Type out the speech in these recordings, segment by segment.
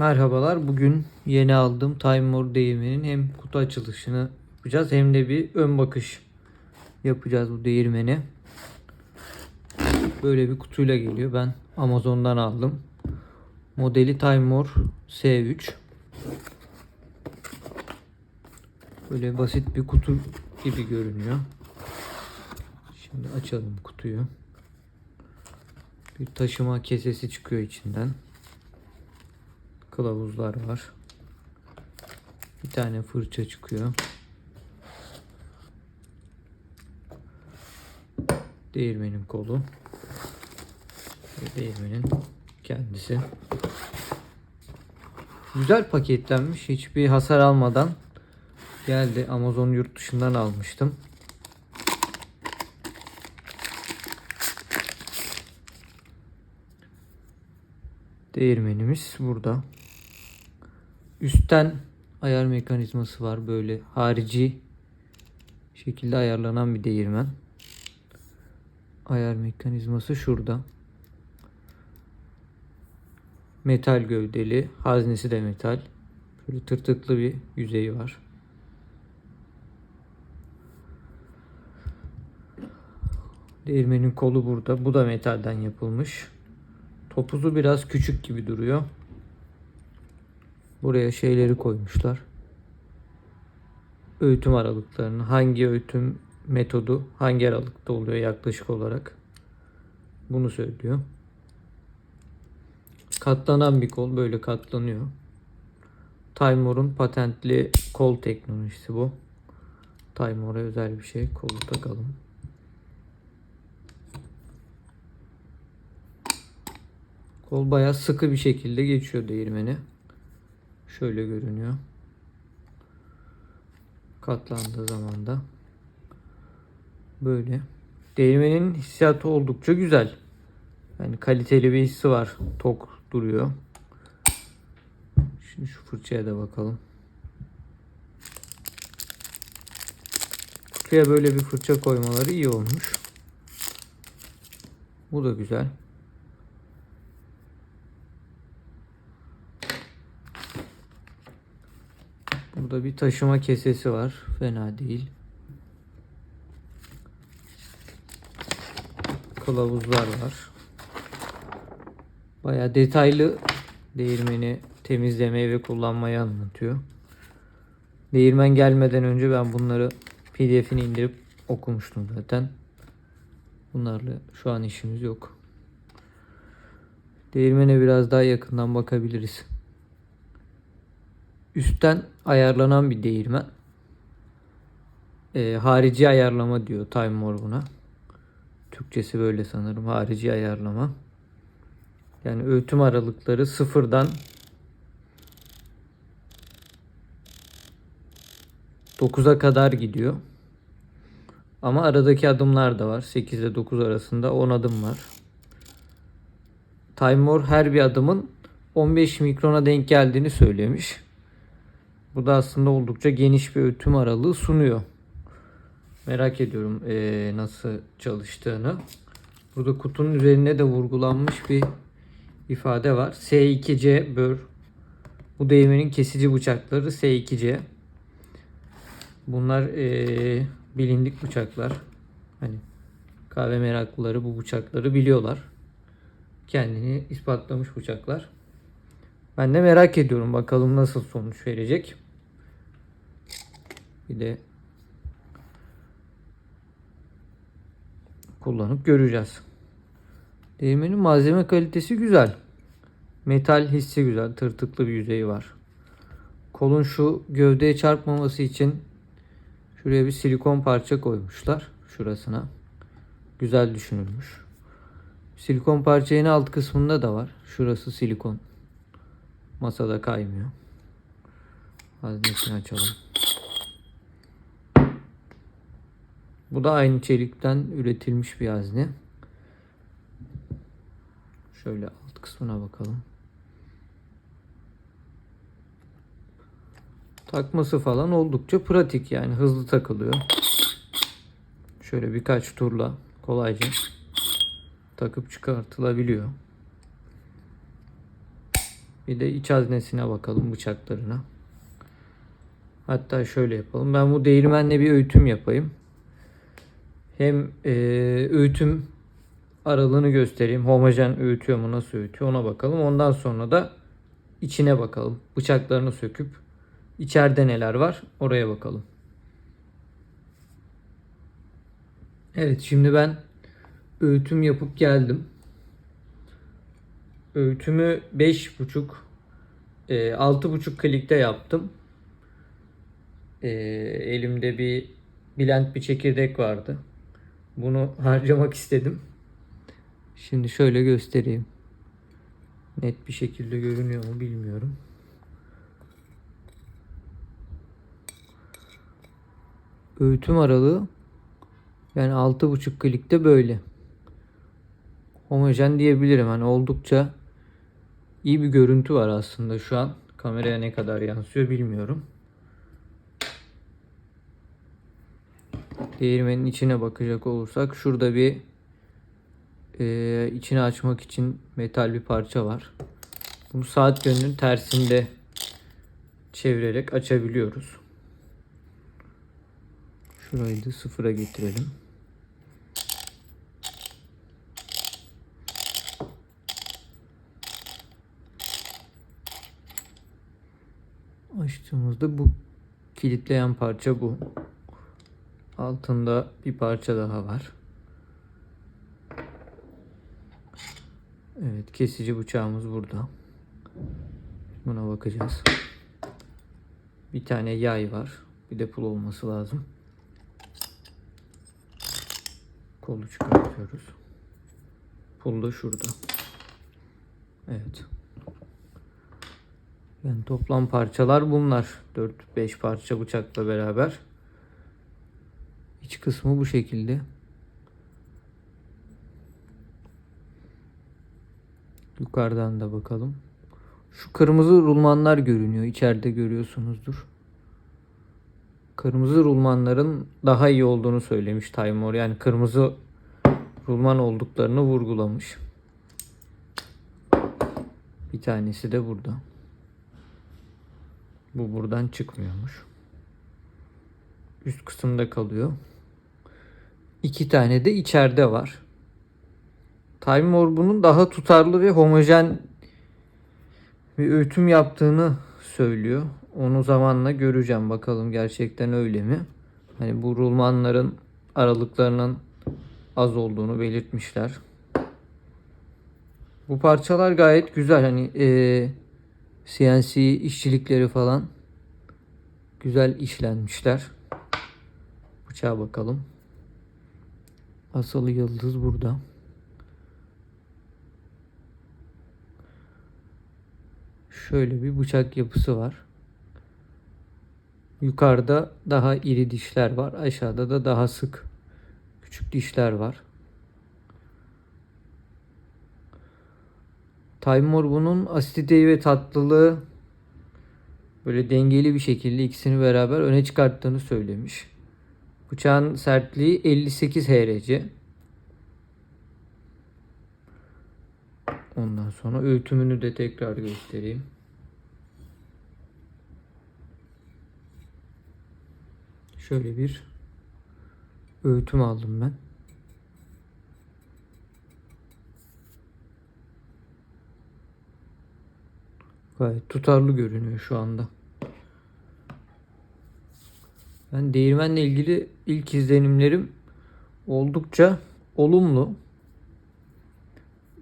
Merhabalar. Bugün yeni aldığım Time More değirmenin hem kutu açılışını yapacağız hem de bir ön bakış yapacağız bu değirmeni. Böyle bir kutuyla geliyor. Ben Amazon'dan aldım. Modeli Time More S3. Böyle basit bir kutu gibi görünüyor. Şimdi açalım kutuyu. Bir taşıma kesesi çıkıyor içinden kılavuzlar var. Bir tane fırça çıkıyor. Değirmenin kolu. Ve değirmenin kendisi. Güzel paketlenmiş. Hiçbir hasar almadan geldi. Amazon yurt dışından almıştım. Değirmenimiz burada. Üstten ayar mekanizması var böyle harici şekilde ayarlanan bir değirmen. Ayar mekanizması şurada. Metal gövdeli, haznesi de metal. Böyle tırtıklı bir yüzeyi var. Değirmenin kolu burada. Bu da metalden yapılmış. Topuzu biraz küçük gibi duruyor. Buraya şeyleri koymuşlar. Öğütüm aralıklarını, hangi öğütüm metodu hangi aralıkta oluyor yaklaşık olarak. Bunu söylüyor. Katlanan bir kol böyle katlanıyor. Timer'un patentli kol teknolojisi bu. Timer'a özel bir şey. Kolu takalım. Kol bayağı sıkı bir şekilde geçiyor değirmeni. Şöyle görünüyor. Katlandığı zaman da böyle. Değirmenin hissiyatı oldukça güzel. Yani kaliteli bir hissi var. Tok duruyor. Şimdi şu fırçaya da bakalım. Kutuya böyle bir fırça koymaları iyi olmuş. Bu da güzel. Burada bir taşıma kesesi var. Fena değil. Kılavuzlar var. Baya detaylı değirmeni temizlemeyi ve kullanmayı anlatıyor. Değirmen gelmeden önce ben bunları pdf'ini indirip okumuştum zaten. Bunlarla şu an işimiz yok. Değirmene biraz daha yakından bakabiliriz üstten ayarlanan bir değirmen. E, harici ayarlama diyor Time More buna. Türkçesi böyle sanırım. Harici ayarlama. Yani öğütüm aralıkları sıfırdan dokuza kadar gidiyor. Ama aradaki adımlar da var. 8 ile 9 arasında 10 adım var. Time More her bir adımın 15 mikrona denk geldiğini söylemiş. Bu da aslında oldukça geniş bir ötüm aralığı sunuyor. Merak ediyorum ee, nasıl çalıştığını. Burada kutunun üzerine de vurgulanmış bir ifade var. S2C bör. Bu değirmenin kesici bıçakları S2C. Bunlar ee, bilindik bıçaklar. Hani kahve meraklıları bu bıçakları biliyorlar. Kendini ispatlamış bıçaklar. Ben de merak ediyorum bakalım nasıl sonuç verecek. Bir de kullanıp göreceğiz. Değirmenin malzeme kalitesi güzel. Metal hissi güzel. Tırtıklı bir yüzeyi var. Kolun şu gövdeye çarpmaması için şuraya bir silikon parça koymuşlar. Şurasına. Güzel düşünülmüş. Silikon parça alt kısmında da var. Şurası silikon. Masada kaymıyor. Haznesini açalım. Bu da aynı çelikten üretilmiş bir hazne. Şöyle alt kısmına bakalım. Takması falan oldukça pratik yani hızlı takılıyor. Şöyle birkaç turla kolayca takıp çıkartılabiliyor. Bir de iç haznesine bakalım bıçaklarına. Hatta şöyle yapalım. Ben bu değirmenle bir öğütüm yapayım. Hem e, öğütüm aralığını göstereyim. Homojen öğütüyor mu nasıl öğütüyor ona bakalım. Ondan sonra da içine bakalım. Bıçaklarını söküp içeride neler var oraya bakalım. Evet şimdi ben öğütüm yapıp geldim. Öğütümü 5.5 e, 6.5 klikte yaptım. E, elimde bir blend bir çekirdek vardı. Bunu harcamak istedim. Şimdi şöyle göstereyim. Net bir şekilde görünüyor mu bilmiyorum. Öğütüm aralığı yani 6.5 klikte böyle. Homojen diyebilirim. Hani oldukça iyi bir görüntü var aslında şu an. Kameraya ne kadar yansıyor bilmiyorum. Değirmenin içine bakacak olursak şurada bir e, içini açmak için metal bir parça var. Bunu saat yönünün tersinde çevirerek açabiliyoruz. Şurayı da sıfıra getirelim. Açtığımızda bu kilitleyen parça bu. Altında bir parça daha var. Evet kesici bıçağımız burada. Buna bakacağız. Bir tane yay var. Bir de pul olması lazım. Kolu çıkartıyoruz. Pul da şurada. Evet. Yani toplam parçalar bunlar. 4-5 parça bıçakla beraber. İç kısmı bu şekilde. Yukarıdan da bakalım. Şu kırmızı rulmanlar görünüyor. İçeride görüyorsunuzdur. Kırmızı rulmanların daha iyi olduğunu söylemiş Taymor. Yani kırmızı rulman olduklarını vurgulamış. Bir tanesi de burada. Bu buradan çıkmıyormuş. Üst kısımda kalıyor. İki tane de içeride var. Time War bunun daha tutarlı ve homojen bir öğütüm yaptığını söylüyor. Onu zamanla göreceğim bakalım gerçekten öyle mi? Hani bu rulmanların aralıklarının az olduğunu belirtmişler. Bu parçalar gayet güzel. Hani eee CNC işçilikleri falan güzel işlenmişler. Bıçağa bakalım. Asıl yıldız burada. Şöyle bir bıçak yapısı var. Yukarıda daha iri dişler var. Aşağıda da daha sık küçük dişler var. Taymor bunun asititeyi ve tatlılığı böyle dengeli bir şekilde ikisini beraber öne çıkarttığını söylemiş. Bıçağın sertliği 58 HRC. Ondan sonra öğütümünü de tekrar göstereyim. Şöyle bir öğütüm aldım ben. Gayet tutarlı görünüyor şu anda. Ben değirmenle ilgili ilk izlenimlerim oldukça olumlu.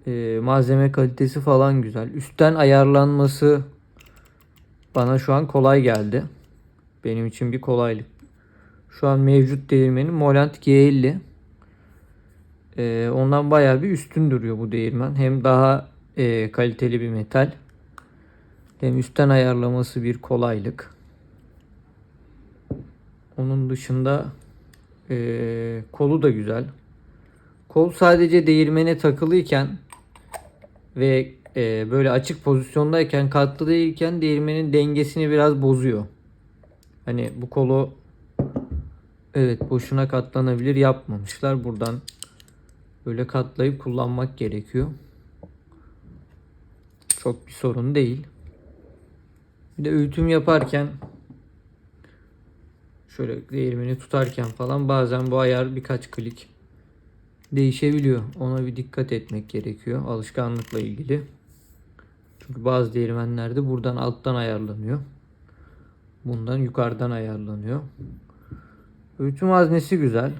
Ee, malzeme kalitesi falan güzel. Üstten ayarlanması bana şu an kolay geldi. Benim için bir kolaylık. Şu an mevcut değirmenim Molant G50. Ee, ondan bayağı bir üstün duruyor bu değirmen. Hem daha e, kaliteli bir metal. Hem üstten ayarlaması bir kolaylık. Onun dışında e, kolu da güzel. Kol sadece değirmene takılıyken ve e, böyle açık pozisyondayken katlı değilken değirmenin dengesini biraz bozuyor. Hani bu kolu evet boşuna katlanabilir yapmamışlar. Buradan böyle katlayıp kullanmak gerekiyor. Çok bir sorun değil. Bir de öğütüm yaparken şöyle değirmeni tutarken falan bazen bu ayar birkaç klik değişebiliyor. Ona bir dikkat etmek gerekiyor alışkanlıkla ilgili. Çünkü bazı değirmenlerde buradan alttan ayarlanıyor. Bundan yukarıdan ayarlanıyor. Öğütüm haznesi güzel.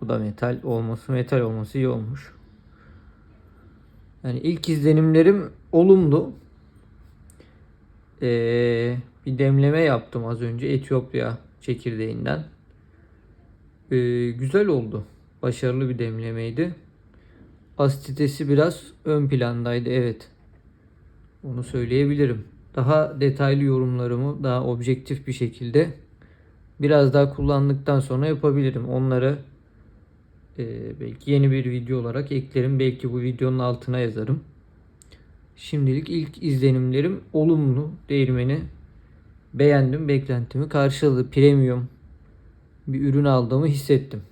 Bu da metal olması, metal olması iyi olmuş. Yani ilk izlenimlerim olumlu. Ee, bir demleme yaptım az önce Etiyopya çekirdeğinden. Ee, güzel oldu. Başarılı bir demlemeydi. Asitesi biraz ön plandaydı evet. Onu söyleyebilirim. Daha detaylı yorumlarımı daha objektif bir şekilde biraz daha kullandıktan sonra yapabilirim. Onları e, belki yeni bir video olarak eklerim. Belki bu videonun altına yazarım. Şimdilik ilk izlenimlerim olumlu. Değirmeni beğendim. Beklentimi karşıladı. Premium bir ürün aldığımı hissettim.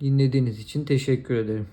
Dinlediğiniz için teşekkür ederim.